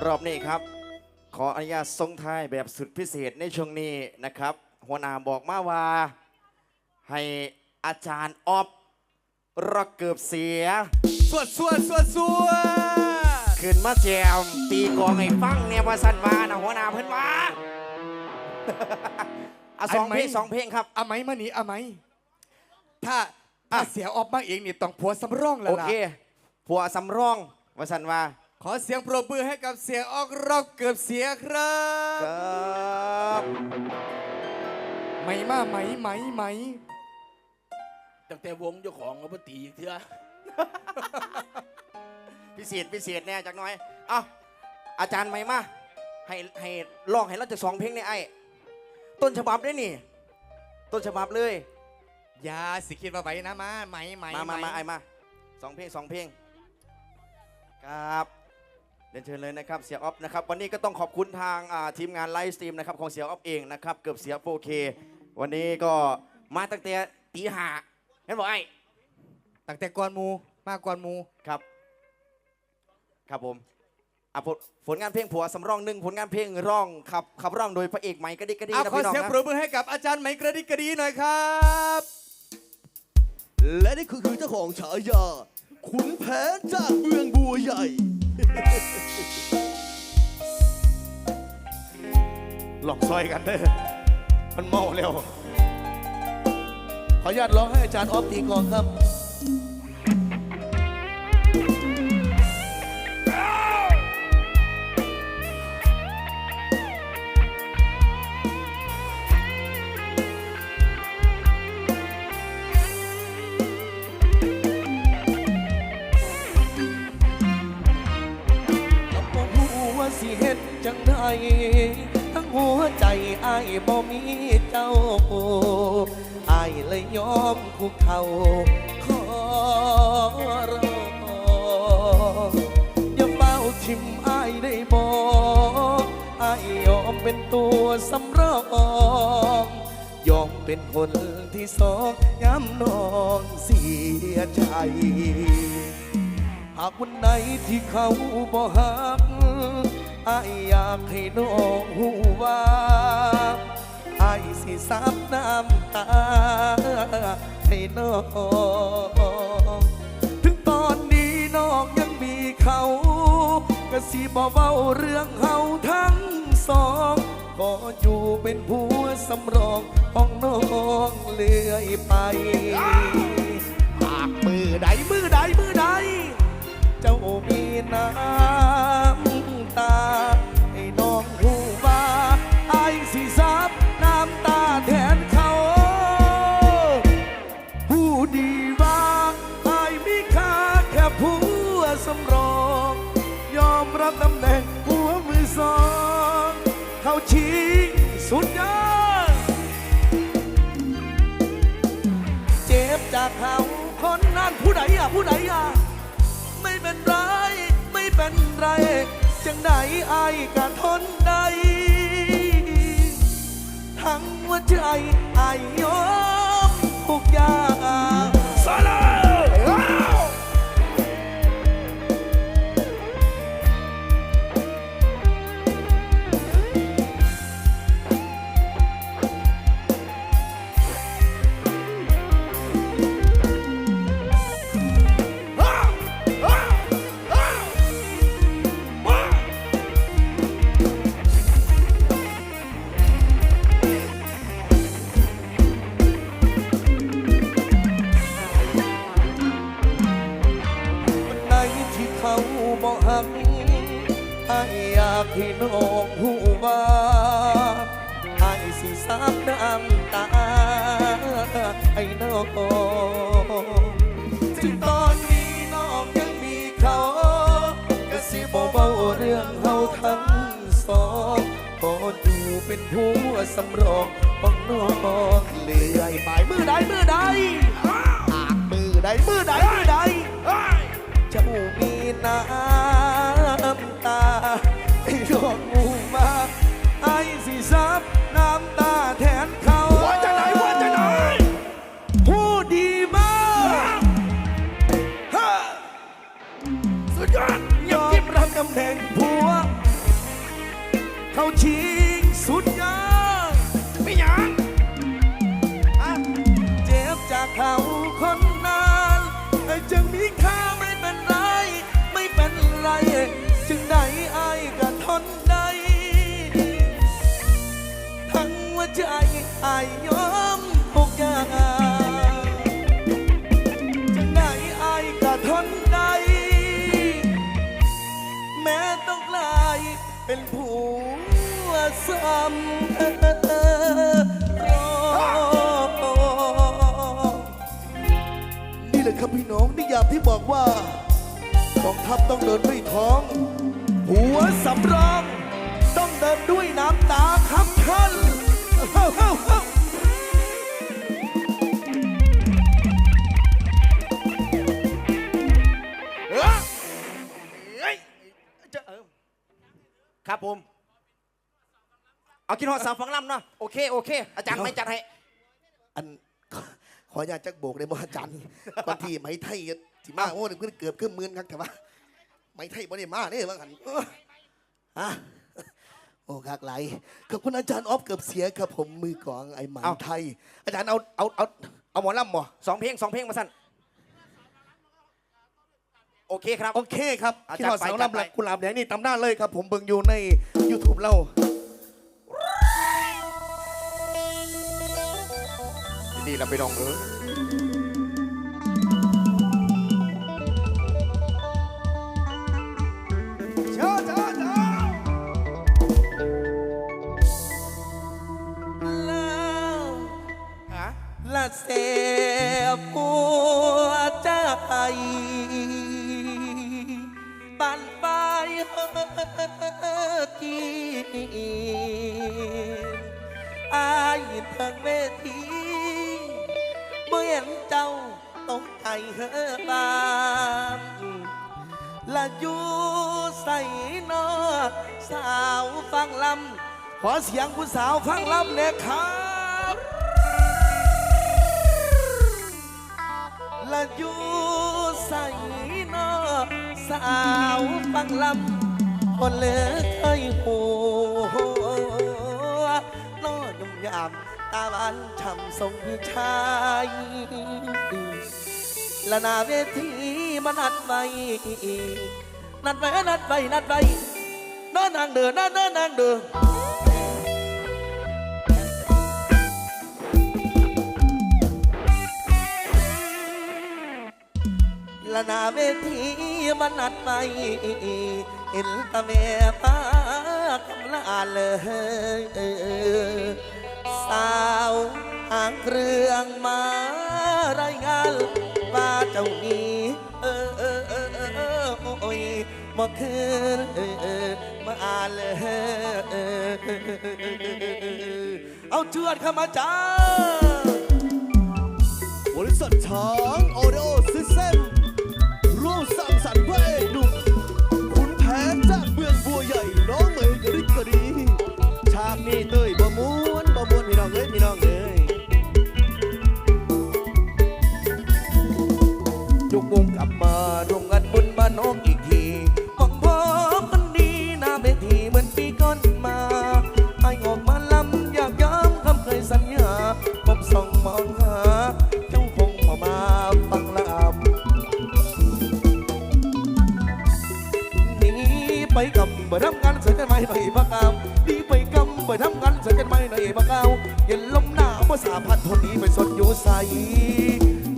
รอบนี้ครับ ขออนุญาตส่งท้ายแบบสุดพิเศษในช่วงนี้นะครับ หัวหน้าบอกมาว่า ให้อาจารย์ออฟรักเกือบเสีย สวดสวดสวดสวดขึ้นมาแจมตีกลองให้ฟังเนี่ยว่าสันมานะหัวหน้าเพิ่นว่าเอาสองเพลงสองเพลงครับเอาไหมมาหนีเอาไหมถ้าถ้าเสียออกมาเองนี่ต้องผัวสำรองแล้วโอล่ะ เคผัวสำรองว่าสันว่า ขอเสียงปรบมือให้กับเสียออกรอบเกือบเสียครับ ครับ ไหมมาไหมไหมไหมตั้งแต่วงเจ้าของเอาไปตีอีกเถอะพิเศษพิเศษแน่จักหน่อย เอาอาจารย์ไหมมาให้ให้ลองให้เราจะสองเพลงเนี่ยไอ้ต้นฉบับด้วยนี่ ต้นฉบับเลยอย่าสิคิดว่าไหวนะมาไหมไหมมามาไหมาไอ้มาสองเพลงสองเพลงครับ เรียนเชิญเลยนะครับเสียออฟนะครับวันนี้ก็ต้องขอบคุณทางอ่าทีมงานไลฟ์สตรีมนะครับของเสียออฟเองนะครับเกือบเสีย 4K วันนี้ก็มาตั้งแต่ตีห้าเห็นบอกไอ้ตั้งแต่ก่อนหมูมาก่อนหมูครับ ครับผมอะผลผลงานเพลงผัวสำรองหนึ่งผลงานเพลงร้องขับขับร้องโดยพระเอกไหมกระดิกกระดีเอานะขอพี่น้องเสียงนะปรบมือให้กับอาจารย์ไหมกระดิกกระดีหน่อยครับ และนี่คือคือเจ้าของฉายาขุนแผนจากเมืองบัวใหญ่ หลอกซอยกันเด้อมันเมาแล้ว ขออนุญาตร้องให้อาจารย์ออฟตีกองครับ เลยยอมคุกเข่าขอร้องอย่าเฝ้าทิมอ้ายได้บ่อ้ายยอมเป็นตัวสำรองยอมเป็นคนที่สองย้ำนองเสียใจ หากวันไหนที่เขาบ่ฮักอายอยากให้น้องหูว่า อายสิซับน้ำตาให้น้องถึงตอนนี้น้องยังมีเขาก็สิบ่เว้าเรื่องเฮาทั้งสองขออยู่เป็นผัวสำรองของน้องเลื่อยไปหากมือใดมือใดมือใด เจ้ามีน้ำ เขาคนนั้นผู้ใดอะผู้ใดอะไม่เป็นไรไม่เป็นไร จังไหนอายกะทนได้ทั้งหัวใจอายยอมทุกอย่าง บอกหักอายอยากให้น้องหูว่าไอายสิสาบน้ำตาให้น้องถึงตอนนี้น้องยังมีเขาก็สิบเบาเรื่องเฮาทั้งสองขอดูเป็นผัวสำรองของน้องเลื่อยไปมือใดมือใด เขาชิงสุดยอดไม่หยังเจ็บจากเขาคนนั้นไอ้จึงมีค่าไม่เป็นไร ไม่เป็นไร จึงได้ไอ้ก็ทนได้ ทั้งว่าใจไอ้ย นี่แหละครับพี่น้องนิยามที่บอกว่ากองทัพต้องเดินด้วยท้อง หัวสำรอง ต้องเดินด้วยน้ำตาครับท่าน กินหอดสาวฟังลำเนาะโอเคโอเค อาจารย์ไม่จัดให้อันขอขออนุญาตจักโบกเลยบ่อาจารย์บางทีไหมไทยที่มาโอ้ยเพิ่นเกือบขึ้นหมื่นครับแต่ว่าไหมไทยบ่ได้มาเนี่ยบางหันเอออะโอ้คักไหลายขอบคุณอาจารย์ออฟเกือบเสียครับผมมือกลองไอ้ไหมเอาไทย อาจารย์เอาเอาเอาเอาหมอลำบ่สองเพลงสองเพลงมาสั่นโอเคครับ โอเคครับอะที่เราจัดไปสาวจัดไปลำหลักกุหลาบแดงนี่ตำหน้าเลยครับ ผมเบิ่งอยู่ใน YouTube เรา ดีเราไปลองเออเจ้าเจ้าเจ้าแล้วฮะละเสบปัวใจปันไปเฮกีอายทางเวทีเมื่อเห็นเจ้าต้องใจเฮบานละอยู่ใส่นอสาวฟังลำขอเสียงผู้สาวฟังลำเนี่ยครับละอยู่ใส่นอสาวฟังลำคนเลือเคย ตาบานช่ำทรงพี่ชายและนาเวทีมานัดไว้นัดไว้นัดไว้นัดไว้เดินนางเดินเดินเดินนางเดินละนาเวทีมันนัดไปเห็นตาแม่ป้ากำลาเลย สาวหางเครื่องมารายงานว่าเจ้านี้เออเออเออเออโอ้ยมาคืนเออเออมาอ่านเลยเออเอาเชือดเข้ามาจ้า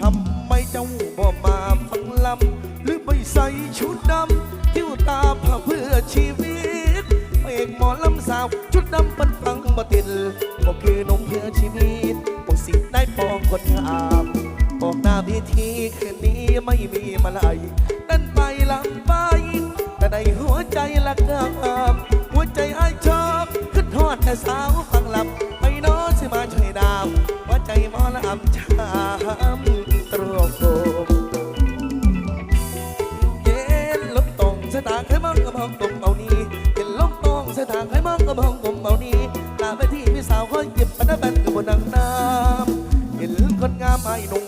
ทำไมเจ้าบ่มาฟังลำ หรือไม่ใส่ชุดดำคิ้วตาผ้าเพื่อชีวิตเอกหมอลำสาว ชุดดำปันฟังบ่ติดบอกคือนมเพื่อชีวิตบอกสิได้ปองคนงามบอกหน้าเวทีคืนนี้ไม่มีมาลายเดินไปลำไป แต่ในหัวใจละกามหัวใจไอ้ายชอบขึ้นทอดแต่สาวฟังลำ ใจหมอลำชามตรวโกเย็นลมตรงสตางให้มองกับห้องกลมเอานี้เย็นลมตรงสตางให้มองกับห้องกลมเอานี้ลาไปที่พี่สาวคอยเก็บปันแบนกับบนนังน้ำเห็นคนงามไอ้หนุ่ม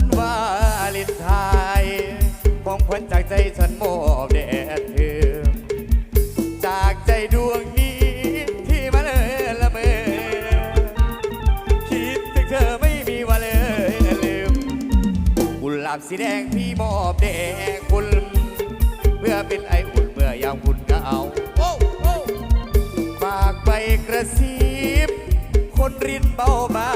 วันวาเลนไทน์ของขวัญจากใจฉันมอบแด่เธอ จากใจดวงนี้ที่มาเลยละเมอคิดถึงเธอไม่มีวันเลยลืมกุหลาบสีแดงพี่มอบแด่คุณ เพื่อเป็นไออุ่นเมื่อยามคุณก็เอาฝากไปกระซิบคนรินเบาบา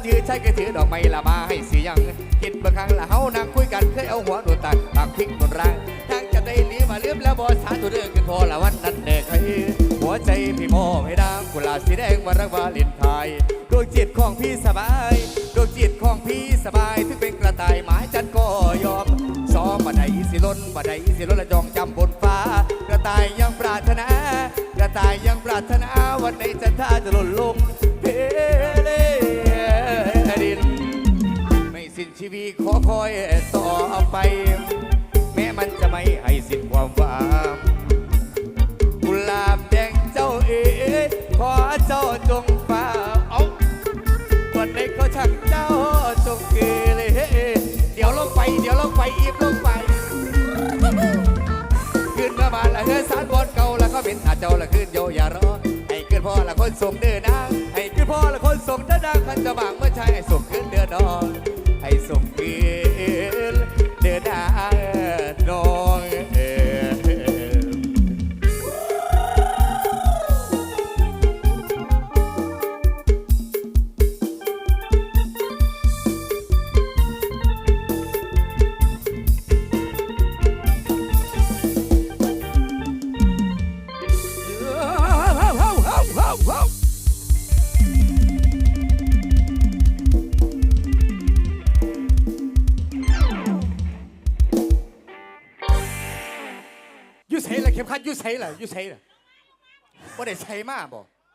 จำนั่งจือใช้กระถือดอกไม้ละมาให้เสียงคิดบางครั้งละเฮานั่งคุยกันเคยเอาหัวโดนตัดปากพริกโดนร่างทางจะได้ลีมาเลือบแล้วบอสาตัวเรื่องกันพอละวันนั้นเด็กใครหัวใจพี่มอบให้ดางกุหลาบสีแดงวันรักวาเลนไทน์ดวงจิตของพี่สบายดวงจิตของพี่สบายถึงเป็นกระต่ายหมายจันก็ยอมซ้อมบัดใดสิล้นบัดใดสิล้นละจองจำบนฟ้า กระต่ายยังปรารถนา กระต่ายยังปรารถนาวันไหนจันทราจะหล่นลง ให้สิ้นความหวังกุหลาบแดงเจ้าเอ๋ยขอเจ้าจงฟ้าเอาวันไหนเขาชักเจ้าจงเกเรเดี๋ยวลงไปเดี๋ยวลงไปอีบลงไปขึ้นมาบานละเฮือสารบอนเก่าแล้วก็เป็นหาเจ้าละขึ้นโยอย่ารอให้ขึ้นพ่อละคนส่งเดินนางให้ขึ้นพ่อละคนส่งเดินนางคันจะบางเมื่อชายให้ส่งขึ้นเดือนนอนให้ส่ง ละเข็มขัดอยูใส่ละอยูใส่ละว่าได้ใส่มาบ่